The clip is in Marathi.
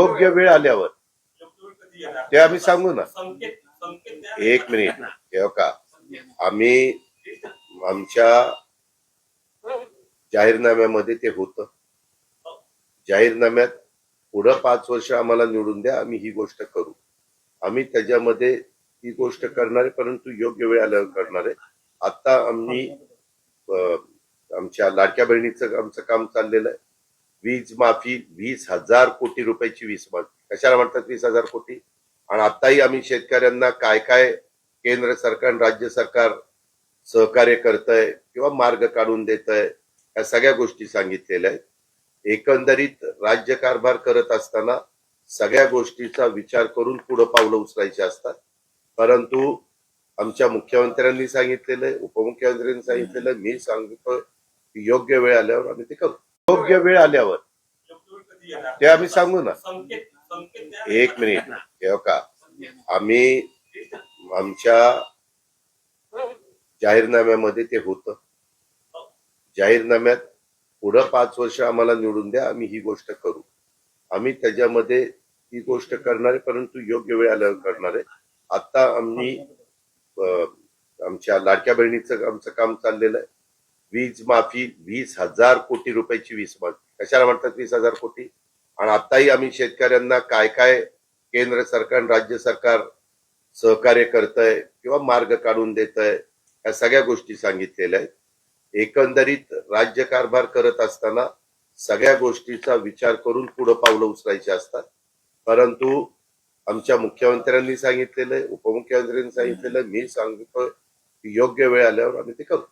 योग्य वेळ आल्यावर. ते आम्ही सांगू ना. एक मिनिट. हे का आम्ही आमच्या जाहीरनाम्यामध्ये ते होतं. जाहीरनाम्यात पुढं पाच वर्ष आम्हाला निवडून द्या आम्ही ही गोष्ट करू. आम्ही त्याच्यामध्ये ही गोष्ट करणार आहे परंतु योग्य वेळ आल्यावर करणार आहे. आता आम्ही आमच्या लाडक्या बहिणीचं आमचं काम चाललेलं आहे. वीज माफी वीस हजार कोटी रुपयाची वीज माफी कशाला म्हणतात वीस हजार कोटी? आणि आताही आम्ही शेतकऱ्यांना काय काय केंद्र सरकार आणि राज्य सरकार सहकार्य करतंय किंवा मार्ग काढून देत आहे या सगळ्या गोष्टी सांगितलेल्या आहेत. एकंदरीत राज्य कारभार करत असताना सगळ्या गोष्टीचा विचार करून पुढे पावलं उचलायची असतात. परंतु आमच्या मुख्यमंत्र्यांनी सांगितलेलं आहे उपमुख्यमंत्र्यांनी सांगितलेलं मी सांगतो योग्य वेळ आल्यावर आम्ही ते करू. योग्य वेळ आल्यावर. ते आम्ही सांगू ना. एक मिनिट. हे का आम्ही आमच्या जाहीरनाम्यामध्ये ते होतं. जाहीरनाम्यात पुढं पाच वर्ष आम्हाला निवडून द्या आम्ही ही गोष्ट करू. आम्ही त्याच्यामध्ये ही गोष्ट करणार आहे परंतु योग्य वेळ आल्यावर करणार आहे. आता आम्ही आमच्या लाडक्या बहिणीचं आमचं काम चाललेलं आहे. वीज माफी वीस हजार कोटी रुपयाची वीज माफी. कशाला म्हणतात वीस हजार कोटी? आणि आताही आम्ही शेतकऱ्यांना काय काय केंद्र सरकार आणि राज्य सरकार सहकार्य करतंय किंवा मार्ग काढून देत आहे या सगळ्या गोष्टी सांगितलेल्या आहेत. एकंदरीत राज्य कारभार करत असताना सगळ्या गोष्टीचा विचार करून पुढे पावलं उचलायची असतात. परंतु आमच्या मुख्यमंत्र्यांनी सांगितलेलं आहे उपमुख्यमंत्र्यांनी सांगितलेलं मी सांगतो योग्य वेळ आल्यावर आम्ही ते करू.